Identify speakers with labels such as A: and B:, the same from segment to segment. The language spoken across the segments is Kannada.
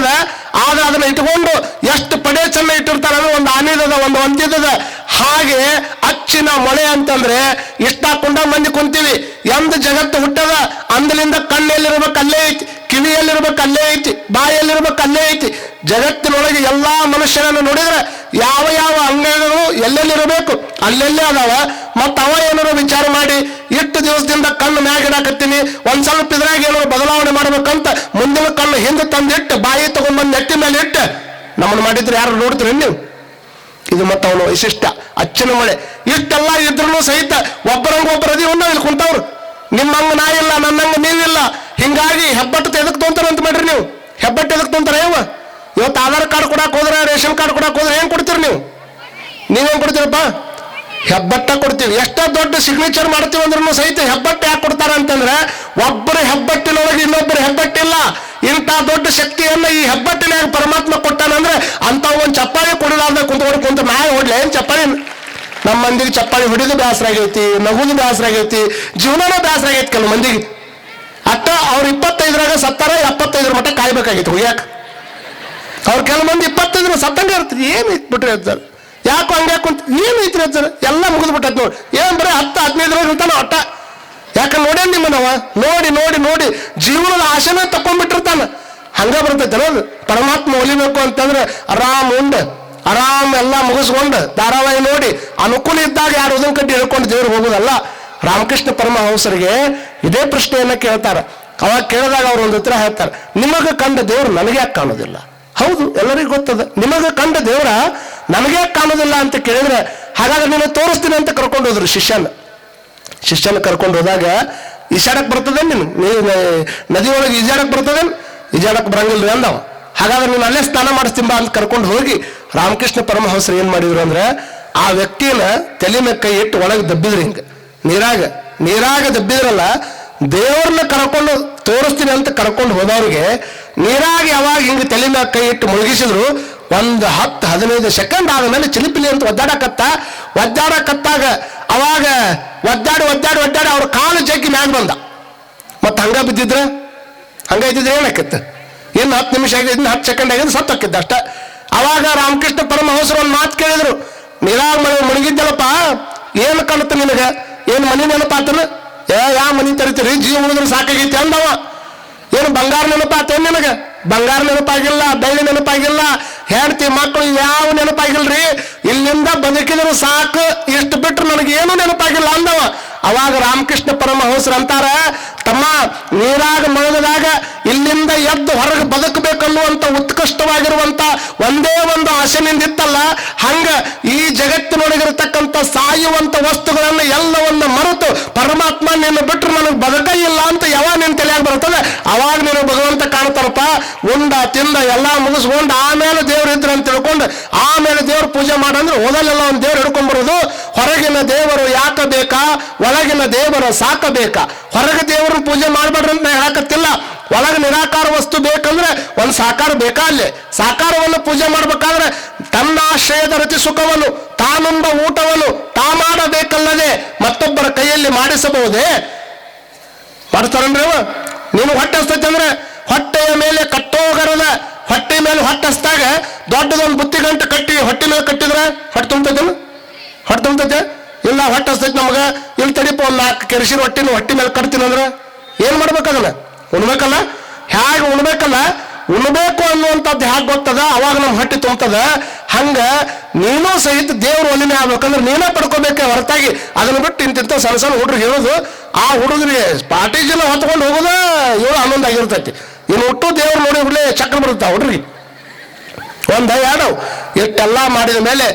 A: ಅದ ಆದ್ರೆ ಅದನ್ನ ಇಟ್ಕೊಂಡು ಎಷ್ಟು ಪಡೆ ಚೆನ್ನ ಇಟ್ಟಿರ್ತಾರ ಅಂದ್ರೆ ಒಂದು ಆನಿದದ ಒಂದು ಒಂದಿದದ ಹಾಗೆ ಅಚ್ಚಿನ ಮೊಳೆ ಅಂತಂದ್ರೆ ಇಷ್ಟ ಹಾಕೊಂಡ ಮಂದಿ ಕುಂತೀವಿ. ಎಂದ ಜಗತ್ತು ಹುಟ್ಟದ, ಅಂದಲಿಂದ ಕಣ್ಣೆಲ್ಲಿರ್ಬೇಕು ಅಲ್ಲೇ ಐತಿ ಕಿವಿಯಲ್ಲಿರ್ಬೇಕು ಅಲ್ಲೇ ಐತಿ ಬಾಯಲ್ಲಿರ್ಬೇಕು ಅಲ್ಲೇ ಐತಿ. ಜಗತ್ತಿನೊಳಗೆ ಎಲ್ಲಾ ಮನುಷ್ಯರನ್ನು ನೋಡಿದ್ರೆ ಯಾವ ಯಾವ ಅಂಗಗಳು ಎಲ್ಲೆಲ್ಲಿರಬೇಕು, ಅಲ್ಲೆಲ್ಲೇ ಅದಾವ. ಮತ್ತ ಅವ ಏನಾರು ವಿಚಾರ ಮಾಡಿ, ಇಷ್ಟು ದಿವಸದಿಂದ ಕಣ್ಣು ಮ್ಯಾಗಿಡಾಕತ್ತೀನಿ ಒಂದ್ ಸ್ವಲ್ಪ ಇದ್ರಾಗ ಏನಾರು ಬದಲಾವಣೆ ಮಾಡ್ಬೇಕಂತ ಮುಂದಿನ ಕಣ್ಣು ಹಿಂದೆ ತಂದಿಟ್ಟು, ಬಾಯಿ ತಗೊಂಡ್ಬಂದು ನೆಟ್ಟಿ ಮೇಲೆ ಇಟ್ಟು ನಮ್ಮನ್ನು ಮಾಡಿದ್ರೆ ಯಾರು ನೋಡ್ತೀರಿ ನೀವು? ಇದು ಮತ್ತೆ ಅವನು ವೈಶಿಷ್ಟ್ಯ ಅಚ್ಚನ ಮಳೆ. ಇಷ್ಟೆಲ್ಲ ಇದ್ರೂ ಸಹಿತ ಒಬ್ಬರಂಗ ಒಬ್ಬರ ಅದೀವಿ ನಾವು ಇಲ್ಲಿ ಕುಂತವ್ರು. ನಿಮ್ಮಂಗ ನಾ ಇಲ್ಲ, ನನ್ನಂಗ ನೀವಿಲ್ಲ. ಹಿಂಗಾಗಿ ಹೆಬ್ಬಟ್ಟು ಎದಕ್ ತೊಂತಾರ ಅಂತ ಮಾಡ್ರಿ ನೀವು. ಹೆಬ್ಬಟ್ಟು ಎದಕ್ ತೊಂತಾರ ಯಾವ ಇವತ್ತು ಆಧಾರ್ ಕಾರ್ಡ್ ಕೊಡಕ್ಕೆ ಹೋದ್ರೆ, ರೇಷನ್ ಕಾರ್ಡ್ ಕೊಡಕ್ಕೆ ಹೋದ್ರೆ ಏನು ಕೊಡ್ತೀರಿ ನೀವು? ನೀವೇನ್ ಕೊಡ್ತೀರಪ್ಪ? ಹೆಬ್ಬಟ್ಟ ಕೊಡ್ತೀವಿ. ಎಷ್ಟೋ ದೊಡ್ಡ ಸಿಗ್ನೇಚರ್ ಮಾಡ್ತೀವಿ ಅಂದ್ರೂ ಸಹಿತ ಹೆಬ್ಬಟ್ಟು ಯಾಕೆ ಕೊಡ್ತಾರ ಅಂತಂದ್ರೆ, ಒಬ್ಬರ ಹೆಬ್ಬಟ್ಟಿನೊಳಗೆ ಇನ್ನೊಬ್ಬರ ಹೆಬ್ಬಟ್ಟಿಲ್ಲ. ಇಂಥ ದೊಡ್ಡ ಶಕ್ತಿಯನ್ನ ಈ ಹೆಬ್ಬಟ್ಟಿನ ಪರಮಾತ್ಮ ಕೊಟ್ಟಾನಂದ್ರೆ ಅಂತ ಒಂದು ಚಪ್ಪಾಳಿ ಕೊಡಲಾರ್ದ ಕುಂತ್ಕೊಂಡು ಕುಂತ ಮ್ಯಾಗ ಹೊಡ್ಲೆ ಏನ್ ಚಪ್ಪಾಳಿ ನಮ್ಮ ಮಂದಿಗೆ ಚಪ್ಪಾಳಿ ಹೊಡಿದು ಬೇಸರ ಆಗೈತಿ ನಗುದು ಬೇಸರ ಆಗೈತಿ, ಜೀವನನ ಬೇಸರ ಆಗೈತಿ ಕೆಲವು ಮಂದಿಗೆ. ಅಟ್ಟ ಅವ್ರು ಇಪ್ಪತ್ತೈದರಾಗ ಸತ್ತಾರ, ಎಪ್ಪತ್ತೈದರ ಮಟ್ಟ ಕಾಯ್ಬೇಕಾಗಿತ್ತು ಹುಯ್ಯಾಕ. ಅವ್ರು ಕೆಲವು ಮಂದಿ ಇಪ್ಪತ್ತೈದರ ಸತ್ತಂಗೆ ಇರ್ತೀರಿ. ಏನು ಇಟ್ಬಿಟ್ರಿ ಸರ್ ಯಾಕೋ ಹಂಗೆ ಕುಂತ ಏನು ಐತ್ರಿ ಸರ್ ಎಲ್ಲ ಮುಗಿದು ಬಿಟ್ಟೈತೆ ನೋಡಿ. ಏನ್ ಬರೀ ಹತ್ತು, ಹದಿನೈದರಾಗ ಇರ್ತಾನ ಅಟ್ಟ. ಯಾಕೆ ನೋಡೇ ನಿಮ್ಮ ನಾವ ನೋಡಿ ನೋಡಿ ನೋಡಿ. ಜೀವನದ ಆಶೆನೇ ತಕೊಂಡ್ಬಿಟ್ಟಿರ್ತಾನ ಹಂಗ ಬರ್ತೈತೆ ಪರಮಾತ್ಮ ಒಲಿಬೇಕು ಅಂತಂದ್ರೆ ಆರಾಮ್ ಉಂಡ. ಆರಾಮ್ ಎಲ್ಲ ಮುಗಿಸ್ಕೊಂಡು ಧಾರಾವಾಹಿ ನೋಡಿ ಅನುಕೂಲ ಇದ್ದಾಗ ಯಾರು ಉದನ್ ಕಡ್ಡಿ ಹೇಳ್ಕೊಂಡು ದೇವ್ರಿಗೆ ಹೋಗೋದಲ್ಲ ರಾಮಕೃಷ್ಣ ಪರಮಹಂಸರಿಗೆ ಇದೇ ಪ್ರಶ್ನೆಯನ್ನ ಕೇಳ್ತಾರೆ. ಅವಾಗ ಕೇಳಿದಾಗ ಅವ್ರು ಒಂದು ಉತ್ತರ ಹೇಳ್ತಾರೆ, ನಿಮಗೆ ಕಂಡ ದೇವ್ರು ನನಗೆ ಯಾಕೆ ಕಾಣೋದಿಲ್ಲ? ಹೌದು, ಎಲ್ಲರಿಗೂ ಗೊತ್ತದ. ನಿಮಗೆ ಕಂಡ ದೇವ್ರ ನನಗೆ ಯಾಕೆ ಕಾಣೋದಿಲ್ಲ? ಅಂತ ಕೇಳಿದ್ರೆ, ಹಾಗಾದ್ರೆ ನೀನು ತೋರಿಸ್ತೀನಿ ಅಂತ ಕರ್ಕೊಂಡು ಹೋದ್ರು ಶಿಷ್ಯನ. ಶಿಷ್ಯನ ಕರ್ಕೊಂಡು ಹೋದಾಗ, ಈಜಾಡಕ್ ಬರ್ತದೆ ನೀನು? ನೀ ನದಿ ಒಳಗೆ ಈಜಾಡಕ್ ಈಜಾಡಕ್ಕೆ ಈಜಾಡಕ್ ಬರಂಗಿಲ್ರಿ ಅಂದವ. ಹಾಗಾದ್ರೆ ನೀನು ಅಲ್ಲೇ ಸ್ನಾನ ಮಾಡಿಸ್ತೀನಿ ಅಂತ ಕರ್ಕೊಂಡು ಹೋಗಿ ರಾಮಕೃಷ್ಣ ಪರಮಹಂಸರು ಏನು ಮಾಡಿದ್ರು ಅಂದ್ರೆ ಆ ವ್ಯಕ್ತಿಯನ್ನ ತಲೆ ಮೇಲೆ ಕೈ ಇಟ್ಟು ಒಳಗೆ ದಬ್ಬಿದ್ರಿ ಹಿಂಗೆ. ನೀರಾಗ ನೀರಾಗ ದಬ್ಬಿದ್ರಲ್ಲ, ದೇವ್ರನ್ನ ಕರ್ಕೊಂಡು ತೋರಿಸ್ತೀನಿ ಅಂತ ಕರ್ಕೊಂಡು ಹೋದವ್ರಿಗೆ ನೀರಾಗ ಯಾವಾಗ ಹಿಂಗೆ ತಲೆ ಕೈ ಇಟ್ಟು ಮುಳುಗಿಸಿದ್ರು, ಒಂದು ಹತ್ತು ಹದಿನೈದು ಸೆಕೆಂಡ್ ಆದಮೇಲೆ ಚಿಲಿಪಿಲಿ ಅಂತ ಒದ್ದಾಡಕತ್ತ, ಒದ್ದಾಡಕತ್ತಾಗ ಅವಾಗ ಒದ್ದಾಡಿ ಒದ್ದಾಡಿ ಒದ್ದಾಡಿ ಅವ್ರ ಕಾಲು ಜಗ್ಗಿ ಮ್ಯಾಗ ಬಂದ. ಮತ್ತೆ ಹಂಗ ಬಿದ್ದಿದ್ರ? ಹಂಗ ಇದ್ದಿದ್ರೆ ಏನಾಕಿತ್ತು? ಇನ್ನು ಹತ್ತು ನಿಮಿಷ ಆಗಿದೆ, ಇನ್ನು ಹತ್ತು ಸೆಕೆಂಡ್ ಆಗಿದೆ ಹಾಕಿದ್ದ ಅಷ್ಟ. ಅವಾಗ ರಾಮಕೃಷ್ಣ ಪರಮಹಂಸರು ಒಂದು ಮಾತು ಕೇಳಿದ್ರು. ನೀರಾಗ ಮನೆ ಮುಳುಗಿದ್ದಲ್ಲಪ್ಪ, ಏನು ಕಾಣುತ್ತೆ ನಿನಗೆ? ಏನು ಮನೆ ನೆನಪಾತನ ಏ ಯಾವ ಮನಿ ತರಿತೀರಿ? ಜೀವ ಉಳಿದ್ರೆ ಸಾಕಾಗೈತಿ ಅಂದವ. ಏನು ಬಂಗಾರ ನೆನಪಾತೇನು ನಿನಗೆ? ಬಂಗಾರ ನೆನಪಾಗಿಲ್ಲ, ಬೆಳ್ಳಿ ನೆನಪಾಗಿಲ್ಲ, ಹೆಂಡತಿ ಮಕ್ಕಳು ಯಾವ ನೆನಪಾಗಿಲ್ರಿ? ಇಲ್ಲಿಂದ ಬದುಕಿದ್ರು ಸಾಕು ಎಷ್ಟು ಬಿಟ್ರು ನನಗೆ ಏನು ನೆನಪಾಗಿಲ್ಲ ಅಂದವ. ಅವಾಗ ರಾಮಕೃಷ್ಣ ಪರಮಹಂಸರು ಅಂತಾರ, ತಮ್ಮ ನೀರಾಗ ಮಳಗದಾಗ ಇಲ್ಲಿಂದ ಎದ್ದು ಹೊರಗೆ ಬದುಕಬೇಕನ್ನುವಂತ ಉತ್ಕೃಷ್ಟವಾಗಿರುವಂತ ಒಂದೇ ಒಂದು ಆಶೆನಿಂದ ಇತ್ತಲ್ಲ, ಹಂಗ ಈ ಜಗತ್ತಿನೊಳಗಿರತಕ್ಕಂಥ ಸಾಯುವಂತ ವಸ್ತುಗಳನ್ನು ಎಲ್ಲವನ್ನು ಮರೆತು ಪರಮಾತ್ಮ ನಿನ್ನ ಬಿಟ್ರು ನನಗೆ ಬದುಕ ಇಲ್ಲ ಅಂತ ಯಾವಾಗ ನಿನ್ನ ತಲೆಯಾಗ ಬರ್ತದೆ ಅವಾಗ ನೀನು ಭಗವಂತ ಕಾಣ್ತಾರಪ್ಪ, ಉಂಡ, ತಿಂದ, ಎಲ್ಲ ಮುಗಿಸ್ಕೊಂಡು ಆಮೇಲೆ ದೇವ್ರು ಇದ್ರು ಅಂತ ತಿಳ್ಕೊಂಡು ಆಮೇಲೆ ದೇವ್ರ ಪೂಜೆ ಮಾಡಂದ್ರೆ ಓದಲ್ಲೆಲ್ಲ ಒಂದು ದೇವ್ರು ಹಿಡ್ಕೊಂಡ್ಬರೋದು ಹೊರಗಿನ ದೇವರು ಬೇಕಾ ಒಳಗಿನ ದೇವರ ಸಾಕಬೇಕ ಹೊರಗೆ ದೇವರ ಪೂಜೆ ಮಾಡಬೇಡ್ರಿ ಅಂತ ಹೇಳಕತ್ತಿಲ್ಲ. ಒಳಗೆ ನಿರಾಕಾರ ವಸ್ತು ಬೇಕಂದ್ರೆ ಒಂದು ಸಾಕಾರ ಬೇಕಾ ಅಲ್ಲಿ? ಸಾಕಾರವನ್ನು ಪೂಜೆ ಮಾಡಬೇಕಾದ್ರೆ ತನ್ನ ಆಶ್ರಯದ ರತಿ ಸುಖವನ್ನು, ತಾನುಂಬ ಊಟವನ್ನು ತಾ ಮಾಡಬೇಕಲ್ಲದೆ ಮತ್ತೊಬ್ಬರ ಕೈಯಲ್ಲಿ ಮಾಡಿಸಬಹುದೇ? ಮಾಡ್ತಾರನ್ರಿ ನೀನು ಹೊಟ್ಟೆ ಹಸ್ತೈತೆ ಅಂದ್ರೆ ಹೊಟ್ಟೆಯ ಮೇಲೆ ಕಟ್ಟೋಗರದ ಹೊಟ್ಟೆ ಮೇಲೆ ಹೊಟ್ಟೆ ದೊಡ್ಡದೊಂದು ಬುತ್ತಿ ಗಂಟೆ ಕಟ್ಟಿ ಹೊಟ್ಟೆ ಮೇಲೆ ಕಟ್ಟಿದ್ರೆ ಹೊಟ್ಟೆ ತುಂಬತೈತೆ ಹೊಟ್ಟೆ ತುಂಬತೈತೆ? ಇಲ್ಲ, ಹೊಟ್ಟೆ ಹಸ್ತೈತೆ ನಮಗೆ. ಇಲ್ಲಿ ತಡಿಪ ಒಂದು ನಾಲ್ಕು ಕೆರಸಿನ ಹೊಟ್ಟಿನ ಹೊಟ್ಟೆ ಮೇಲೆ ಕಟ್ತೀನಿ ಅಂದ್ರೆ ಏನು ಮಾಡ್ಬೇಕದನ್ನ ಉಣ್ಬೇಕಲ್ಲ? ಹೇಗೆ ಉಣ್ಬೇಕಲ್ಲ? ಉಣ್ಬೇಕು ಅನ್ನುವಂಥದ್ದು ಹೇಗೆ ಗೊತ್ತದ? ಅವಾಗ ನಮ್ಮ ಹೊಟ್ಟೆ ತುಂಬತದ. ಹಂಗ ನೀನು ಸಹಿತ ದೇವ್ರ ಒಲಿನೇ ಆಗ್ಬೇಕಂದ್ರೆ ನೀನೇ ಪಡ್ಕೋಬೇಕೆ ಹೊರತಾಗಿ. ಅದನ್ನ ಬಿಟ್ಟು ಇಂತಿಂತ ಸಣ್ಣ ಸಣ್ಣ ಹುಡುಗ್ರಿಗೆ ಹೇಳೋದು, ಆ ಹುಡುಗರಿಗೆ ಪಾಟಿ ಜನ ಹೊತ್ಕೊಂಡು ಹೋಗೋದು ಏಳು ಹನ್ನೊಂದು ಆಗಿರ್ತೈತಿ. ಇನ್ನು ಹುಟ್ಟು ದೇವ್ರು ನೋಡಿ ಹುಡ್ಲೆ ಚಕ್ರ ಬರುತ್ತೆ ಹುಡ್ರಿ? ಒಂದು ಒಂದ ಎರಡು ಇಷ್ಟೆಲ್ಲ ಮಾಡಿದ ಮೇಲೆ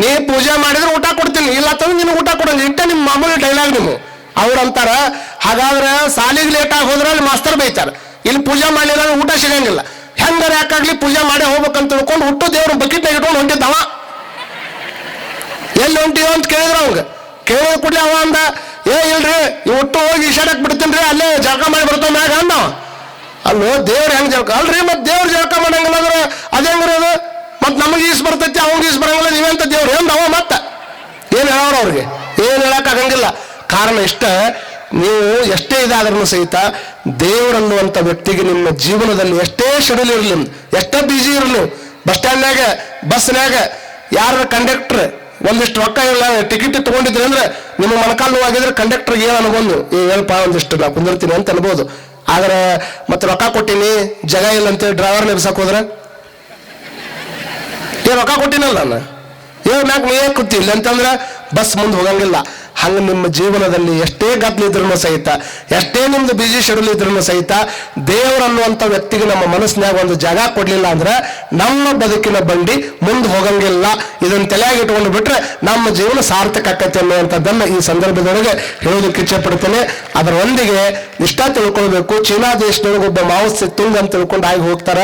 A: ನೀ ಪೂಜೆ ಮಾಡಿದ್ರೆ ಊಟ ಕೊಡ್ತೀನಿ, ಇಲ್ಲ ತಂದ್ರೆ ನಿಮ್ಗೆ ಊಟ ಕೊಡೋದು ಇಟ್ಟ ನಿಮ್ಮ ಮಾಮೂಲಿ ಡೈಲಾಗ್ ನೀವು. ಅವ್ರು ಅಂತಾರ, ಹಾಗಾದ್ರೆ ಸಾಲಿಗೆ ಲೇಟ್ ಆಗಿ ಹೋದ್ರೆ ಅಲ್ಲಿ ಮಾಸ್ತರ್ ಬೈತಾರೆ. ಇಲ್ಲಿ ಪೂಜೆ ಮಾಡಲಿಲ್ಲ ಊಟ ಸಿಗಂಗಿಲ್ಲ. ಹೆಂಗಾರ ಯಾಕಾಗ್ಲಿ ಪೂಜೆ ಮಾಡಿ ಹೋಗ್ಬೇಕಂತ ತಿಳ್ಕೊಂಡು ಹುಟ್ಟು ದೇವ್ರ ಬಕೆಟ್ ಇಟ್ಕೊಂಡು ಹೊಂಟಿದ್ದವ. ಎಲ್ಲಿ ಹೊಂಟಿವ ಅಂತ ಕೇಳಿದ್ರ ಅವಂಗ. ಕೇಳಿದ ಕೂಡಲೇ ಅವ ಅಂದ, ಏ, ಇಲ್ರಿ, ಈ ಹುಟ್ಟು ಹೋಗಿ ಈಶಾಡಕ್ ಬಿಡ್ತೀನಿ ಅಲ್ಲೇ ಜಳಕ ಮಾಡಿ ಬರ್ತಾವ ಮ್ಯಾಗ ಅಂದವ ಅಲ್ಲೋ, ದೇವ್ರ ಹೆಂಗ್ ಜಳಕ ಅಲ್ರಿ, ಮತ್ ದೇವ್ರ ಜಳಕ ಮಾಡಂಗಿಲ್ಲ ಅಂದ್ರೆ ಅದೇ? ಹೆಂಗಿರೋದು ಮತ್ ನಮಗೆ ಈಸ್ ಬರ್ತೈತಿ ಅವ್ರಿಗೆ ಈಸ್ ಬರಂಗಿಲ್ಲ, ನೀವೆಂತ ದೇವ್ರ ಏನು ಅವ ಮತ್ತ? ಏನು ಹೇಳೋರು ಅವ್ರಿಗೆ? ಏನು ಹೇಳಕ್ ಆಗಂಗಿಲ್ಲ. ಕಾರಣ ಇಷ್ಟ, ನೀವು ಎಷ್ಟೇ ಇದಾದ್ರೂ ಸಹಿತ ದೇವರನ್ನುವಂಥ ವ್ಯಕ್ತಿಗೆ ನಿಮ್ಮ ಜೀವನದಲ್ಲಿ ಎಷ್ಟೇ ಶೆಡ್ಯೂಲ್ ಇರಲಿ, ಎಷ್ಟೇ ಬಿಜಿ ಇರಲಿ, ಬಸ್ ಸ್ಟ್ಯಾಂಡ್ನಾಗ ಬಸ್ನ್ಯಾಗ ಯಾರ ಕಂಡಕ್ಟರ್ ಒಂದಿಷ್ಟು ರೊಕ್ಕ ಇಲ್ಲ ಟಿಕೆಟ್ ತಗೊಂಡಿದ್ರೆ ಅಂದ್ರೆ ನಿಮ್ಮ ಮೊಣಕಾಲು ನೋವಾಗಿದ್ರೆ ಕಂಡಕ್ಟರ್ಗೆ ಏನು ಅನ್ಬೋದು? ಏನಪ್ಪ ಒಂದಿಷ್ಟು ನಾ ಕುಂದಿರ್ತೀನಿ ಅಂತ ಅನ್ಬೋದು. ಆದ್ರೆ, ಮತ್ತೆ ರೊಕ್ಕ ಕೊಟ್ಟಿನಿ, ಜಾಗ ಇಲ್ಲ ಅಂತೇಳಿ ಡ್ರೈವರ್ ನಿಲ್ಸಕ್ ಹೋದ್ರೆ? ರೊಕ್ಕ ಕೊಟ್ಟಿನಲ್ಲ ನಾನು. ಏ ಮ್ಯಾಕ್ ನೀ ಕೂತಿಲ್ಲ ಅಂತಂದ್ರೆ ಬಸ್ ಮುಂದೆ ಹೋಗಂಗಿಲ್ಲ. ಹಂಗ ನಿಮ್ಮ ಜೀವನದಲ್ಲಿ ಎಷ್ಟೇ ಗದ್ಲಿದ್ರು ಸಹಿತ, ಎಷ್ಟೇ ನಿಮ್ದು ಬಿಜಿ ಶೆಡ್ಯೂಲ್ ಇದ್ರೂ ಸಹಿತ ದೇವರನ್ನುವಂಥ ವ್ಯಕ್ತಿಗೆ ನಮ್ಮ ಮನಸ್ಸಿನಾಗ ಒಂದು ಜಾಗ ಕೊಡ್ಲಿಲ್ಲ ಅಂದ್ರೆ ನಮ್ಮ ಬದುಕಿನ ಬಂಡಿ ಮುಂದೆ ಹೋಗಂಗಿಲ್ಲ. ಇದನ್ನ ತಲೆಯಾಗಿ ಇಟ್ಕೊಂಡು ಬಿಟ್ರೆ ನಮ್ಮ ಜೀವನ ಸಾರ್ಥಕ ಆಕತಿ ಅನ್ನುವಂಥದ್ದನ್ನ ಈ ಸಂದರ್ಭದೊಳಗೆ ಹೇಳೋದಕ್ಕೆ ಇಚ್ಛೆ ಪಡ್ತೇನೆ. ಅದರೊಂದಿಗೆ ಇಷ್ಟ ತಿಳ್ಕೊಳ್ಬೇಕು. ಚೀನಾ ದೇಶದೊಳಗೆ ಒಬ್ಬ ಮಾವಸ್ಥೆ ತುಂಗ್ ಅಂತ ತಿಳ್ಕೊಂಡು ಆಗಿ ಹೋಗ್ತಾರ.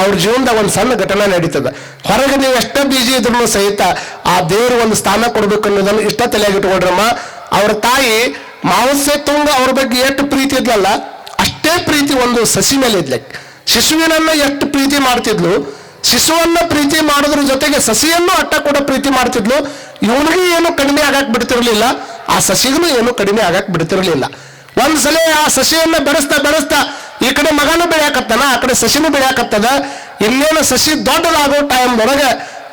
A: ಅವ್ರ ಜೀವನದಾಗ ಒಂದು ಸಣ್ಣ ಘಟನೆ ನಡೀತದ. ಹೊರಗೆ ನೀವು ಎಷ್ಟೇ ಬಿಜಿ ಇದ್ರು ಸಹಿತ ಆ ದೇವರು ಒಂದು ಸ್ಥಾನ ಕೊಡ್ಬೇಕು ಅನ್ನೋದನ್ನು ಇಷ್ಟ ತಲೆಯಾಗಿ ಇಟ್ಕೊಳ್ರಮ್ಮ ಅವ್ರ ತಾಯಿ ಮಾವಸೆ ತುಂಗ ಅವ್ರ ಬಗ್ಗೆ ಎಷ್ಟು ಪ್ರೀತಿ ಇದ್ಲಲ್ಲ, ಅಷ್ಟೇ ಪ್ರೀತಿ ಒಂದು ಸಸಿ ಮೇಲೆ ಇದ್ಲಕ್ಕೆ ಶಿಶುವಿನನ್ನ ಎಷ್ಟು ಪ್ರೀತಿ ಮಾಡ್ತಿದ್ಲು, ಶಿಶುವನ್ನ ಪ್ರೀತಿ ಮಾಡೋದ್ರ ಜೊತೆಗೆ ಸಸಿಯನ್ನು ಅಟ್ಟ ಕೂಡ ಪ್ರೀತಿ ಮಾಡ್ತಿದ್ಲು. ಇವನಿಗೆ ಏನು ಕಡಿಮೆ ಆಗಕ್ ಬಿಡ್ತಿರ್ಲಿಲ್ಲ, ಆ ಸಸಿಗೂ ಏನು ಕಡಿಮೆ ಆಗಕ್ ಬಿಡ್ತಿರ್ಲಿಲ್ಲ. ಒಂದ್ಸಲ ಆ ಸಸಿಯನ್ನ ಬೆಳೆಸ್ತಾ ಬೆಳೆಸ್ತಾ ಈ ಕಡೆ ಮಗನೂ ಬೆಳೆಯಾಕತ್ತಾನ, ಆ ಕಡೆ ಸಸಿನೂ ಬೆಳೆಯಾಕತ್ತದ. ಇನ್ನೇನು ಸಸಿ ದೊಡ್ಡದಾಗೋ ಟೈಮ್ದೊಳಗೆ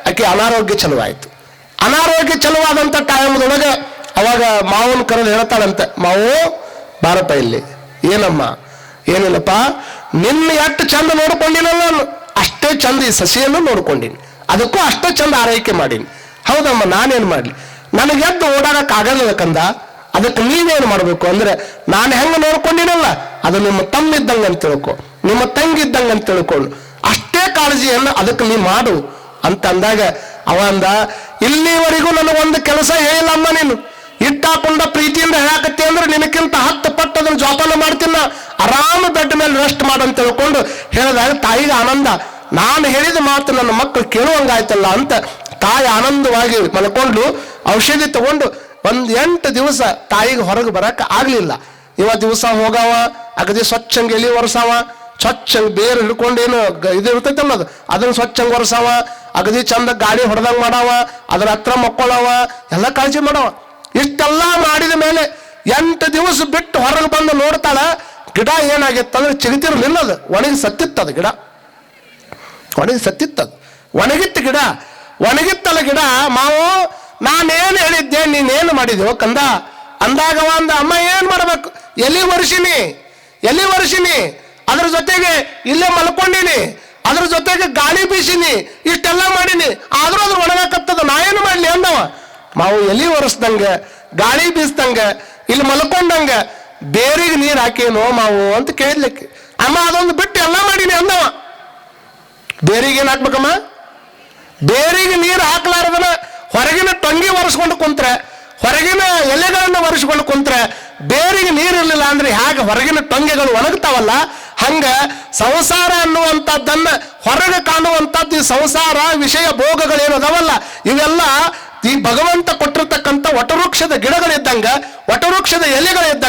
A: ಆಕೆ ಅನಾರೋಗ್ಯ ಚಲುವಾಯಿತು. ಅನಾರೋಗ್ಯ ಚಲುವಾದಂತ ಟೈಮ್ದೊಳಗೆ ಅವಾಗ ಮಾವನ್ ಕರೆದು ಹೇಳ್ತಾಳಂತೆ, ಮಾವು, ಬಾರಪ್ಪ ಇಲ್ಲಿ, ಏನಮ್ಮ? ಏನಿಲ್ಲಪ್ಪ, ನಿನ್ನ ಎಷ್ಟು ಚಂದ ನೋಡ್ಕೊಂಡಿನಲ್ಲ ನಾನು, ಅಷ್ಟೇ ಚಂದ ಈ ಸಸಿಯನ್ನು ನೋಡ್ಕೊಂಡೀನಿ, ಅದಕ್ಕೂ ಅಷ್ಟೇ ಚಂದ ಆರೈಕೆ ಮಾಡೀನಿ. ಹೌದಮ್ಮ, ನಾನೇನು ಮಾಡಲಿ? ನನಗೆ ಎದ್ದು ಓಡಾಡಕ್ ಆಗಲ್ಲ ಕಂದ, ಅದಕ್ಕೆ ನೀವೇನು ಮಾಡಬೇಕು? ಅಂದ್ರೆ ನಾನು ಹೆಂಗೆ ನೋಡ್ಕೊಂಡಿನಲ್ಲ, ಅದು ನಿಮ್ಮ ತಮ್ಮಿದ್ದಂಗೆ ಅಂತ ತಿಳ್ಕೊ, ನಿಮ್ಮ ತಂಗಿ ಇದ್ದಂಗೆ ಅಂತ ತಿಳ್ಕೊಂಡು ಅಷ್ಟೇ ಕಾಳಜಿಯನ್ನು ಅದಕ್ಕೆ ನೀ ಮಾಡು. ಅಂತ ಅಂದಾಗ ಅವ ಅಂದ, ಇಲ್ಲಿವರೆಗೂ ನನಗೊಂದು ಕೆಲಸ ಹೇಳಿಲ್ಲಮ್ಮ ನೀನು ಇಟ್ಟಾಕೊಂಡ ಪ್ರೀತಿಯಿಂದ ಹೇಳಾಕತ್ತಿ ಅಂದ್ರೆ ನಿನಕ್ಕಿಂತ ಹತ್ತು ಪಟ್ಟು ಅದನ್ನು ಜೋಪಾನ ಮಾಡ್ತೀನ ಆರಾಮ ಬೆಡ್ ಮೇಲೆ ರೆಸ್ಟ್ ಮಾಡಂತ ತಿಳ್ಕೊಂಡು ಹೇಳಿದಾಗ ತಾಯಿಗೆ ಆನಂದ. ನಾನು ಹೇಳಿದ ಮಾತು ನನ್ನ ಮಕ್ಕಳು ಕೇಳುವಂಗಾಯ್ತಲ್ಲ ಅಂತ ತಾಯಿ ಆನಂದವಾಗಿ ಮಲ್ಕೊಂಡು ಔಷಧಿ ತಗೊಂಡು ಒಂದು ಎಂಟು ದಿವಸ ತಾಯಿಗೆ ಹೊರಗೆ ಬರಕ್ಕೆ ಆಗಲಿಲ್ಲ. ಇವ ದಿವಸ ಹೋಗವ, ಅಗದಿ ಸ್ವಚ್ಛಂಗೆ ಎಲಿ ಒರೆಸವ, ಸ್ವಚ್ಛಂಗೆ ಬೇರೆ ಹಿಡ್ಕೊಂಡು ಏನು ಇದು ಇರ್ತೈತಲ್ಲ ಅನ್ನೋದು ಅದನ್ನ ಸ್ವಚ್ಛಂಗೆ ಒರೆಸವ, ಅಗದಿ ಚಂದ ಗಾಡಿ ಹೊಡೆದಂಗೆ ಮಾಡವ, ಅದ್ರ ಹತ್ರ ಮಕ್ಕೊಳ್ಳವ ಎಲ್ಲ ಕಾಳಜಿ ಮಾಡವ. ಇಷ್ಟೆಲ್ಲ ಮಾಡಿದ ಮೇಲೆ ಎಂಟು ದಿವಸ ಬಿಟ್ಟು ಹೊರಗೆ ಬಂದು ನೋಡ್ತಾಳ, ಗಿಡ ಏನಾಗಿತ್ತಂದ್ರೆ ಚಿಗತಿರ್ಲಿಲ್ಲ ಅದು. ಒಣಗಿ ಸತ್ತಿತ್ತದು ಗಿಡ. ಒಣಗಿ ಸತ್ತಿತ್ತದು. ಒಣಗಿತ್ತು ಗಿಡ. ಒಣಗಿತ್ತಲ್ಲ ಗಿಡ, ಮಾವು, ನಾನೇನು ಹೇಳಿದ್ದೆ, ನೀನೇನು ಮಾಡಿದೆವು ಕಂದ? ಅಂದಾಗ ಅಂದ ಅಮ್ಮ, ಏನು ಮಾಡ್ಬೇಕು? ಎಲ್ಲಿ ವರ್ಷಿನಿ ಎಲ್ಲಿ ವರ್ಷಿನಿ ಅದ್ರ ಜೊತೆಗೆ ಇಲ್ಲೇ ಮಲ್ಕೊಂಡಿನಿ. ಅದ್ರ ಜೊತೆಗೆ ಗಾಳಿ ಬೀಸಿನಿ. ಇಷ್ಟೆಲ್ಲ ಮಾಡೀನಿ. ಆದ್ರೂ ಅದ್ರ ಒಣಗಾಕತ್ತದ. ನಾ ಏನು ಮಾಡಲಿ? ಅಂದವ. ಮಾವು ಎಲಿ ಒರೆಸ್ದಂಗ, ಗಾಳಿ ಬೀಸ್ದಂಗ, ಇಲ್ಲಿ ಮಲ್ಕೊಂಡಂಗ, ಬೇರಿಗೆ ನೀರು ಹಾಕೇನೋ ಮಾವು ಅಂತ ಕೇಳಿದ್ಲಿಕ್ಕೆ ಅಮ್ಮ, ಅದೊಂದು ಬಿಟ್ಟು ಎಲ್ಲ ಮಾಡೀನಿ ಅಂದವ. ಬೇರಿಗೆ ಏನ್ ಹಾಕ್ಬೇಕಮ್ಮ? ಬೇರಿಗೆ ನೀರು ಹಾಕ್ಲಾರ್ದನ ಹೊರಗಿನ ಟೊಂಗಿ ಒರೆಸ್ಕೊಂಡು ಕುಂತ್ರೆ, ಹೊರಗಿನ ಎಲೆಗಳನ್ನು ಒರೆಸ್ಕೊಂಡು ಕುಂತ್ರೆ, ಬೇರಿಗೆ ನೀರು ಇರಲಿಲ್ಲ ಅಂದ್ರೆ ಹೇಗೆ ಹೊರಗಿನ ಟೊಂಗೆಗಳು ಒಣಗ್ತಾವಲ್ಲ, ಹಂಗ ಸಂಸಾರ ಅನ್ನುವಂಥದ್ದನ್ನ ಹೊರಗೆ ಕಾಣುವಂಥದ್ದು ಈ ಸಂಸಾರ ವಿಷಯ ಭೋಗಗಳೇನದವಲ್ಲ, ಇವೆಲ್ಲ ಈ ಭಗವಂತ ಕೊಟ್ಟಿರ್ತಕ್ಕಂಥ ವಟವೃಕ್ಷದ ಗಿಡಗಳಿದ್ದಂಗ ವಟವೃಕ್ಷದ ಎಲೆಗಳಿದ್ದಂಗ